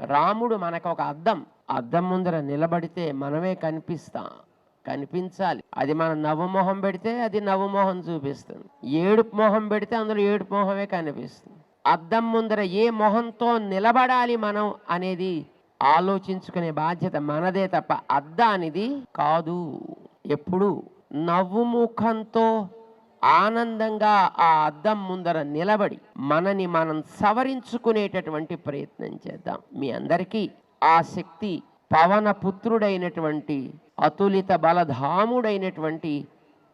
రాముడు మనకు ఒక అద్దం. అద్దం ముందర నిలబడితే మనమే కనిపిస్తాం. కనిపించాలి. అది మన నవ్వు మొహం పెడితే అది నవ్వుమొహం చూపిస్తుంది. ఏడుపు మొహం పెడితే అందులో ఏడుపు మొహమే కనిపిస్తుంది. అద్దం ముందర ఏ మొహంతో నిలబడాలి మనం అనేది ఆలోచించుకునే బాధ్యత మనదే తప్ప అద్దానిది కాదు. ఎప్పుడు నవ్వు ముఖంతో ఆనందంగా ఆ అద్దం ముందర నిలబడి మనని మనం సవరించుకునేటటువంటి ప్రయత్నం చేద్దాం. మీ అందరికీ ఆ శక్తి పవన పుత్రుడైనటువంటి అతులిత బలధాముడైనటువంటి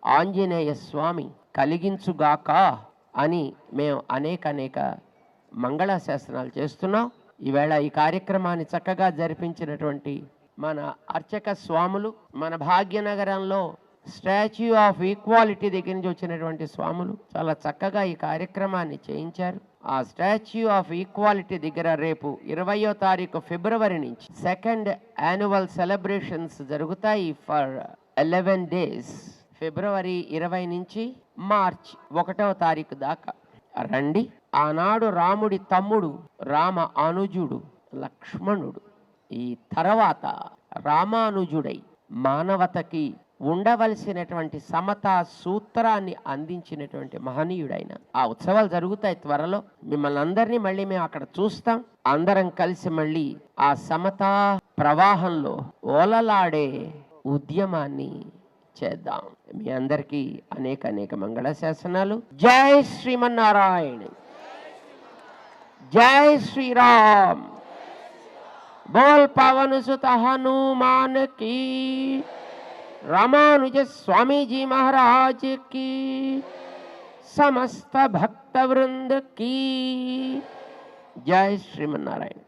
ఆంజనేయ స్వామి కలిగించుగాక అని మేము అనేక అనేక మంగళాశాసనాలు చేస్తున్నాం. ఈవేళ ఈ కార్యక్రమాన్ని చక్కగా జరిపించినటువంటి మన అర్చక స్వాములు మన భాగ్యనగరంలో స్టాచ్యూ ఆఫ్ ఈక్వాలిటీ దగ్గర నుంచి వచ్చినటువంటి స్వాములు చాలా చక్కగా ఈ కార్యక్రమాన్ని చేయించారు. ఆ స్టాచ్యూ ఆఫ్ ఈక్వాలిటీ దగ్గర రేపు ఇరవయో తారీఖు ఫిబ్రవరి నుంచి సెకండ్ యాన్యువల్ సెలబ్రేషన్స్ జరుగుతాయి ఫర్ ఎలెవెన్ డేస్ ఫిబ్రవరి ఇరవై నుంచి మార్చ్ ఒకటవ తారీఖు దాకా. రండి. ఆనాడు రాముడి తమ్ముడు రామ అనుజుడు లక్ష్మణుడు ఈ తర్వాత రామానుజుడై మానవతకి ఉండవలసినటువంటి సమతా సూత్రాన్ని అందించినటువంటి మహనీయుడైన. ఆ ఉత్సవాలు జరుగుతాయి త్వరలో. మిమ్మల్ని అందరినీ మళ్ళీ మేము అక్కడ చూస్తాం. అందరం కలిసి మళ్ళీ ఆ సమతా ప్రవాహంలో ఓలలాడే ఉద్యమాన్ని చేద్దాం. మీ అందరికీ అనేక అనేక మంగళ శాసనాలు జై శ్రీమన్నారాయణ. జై శ్రీరామ్. బోల్ పవన్ సుత హనుమాన్ కీ. रामानुज स्वामी जी महाराज की समस्त भक्त वृंद की। जय श्रीमनारायण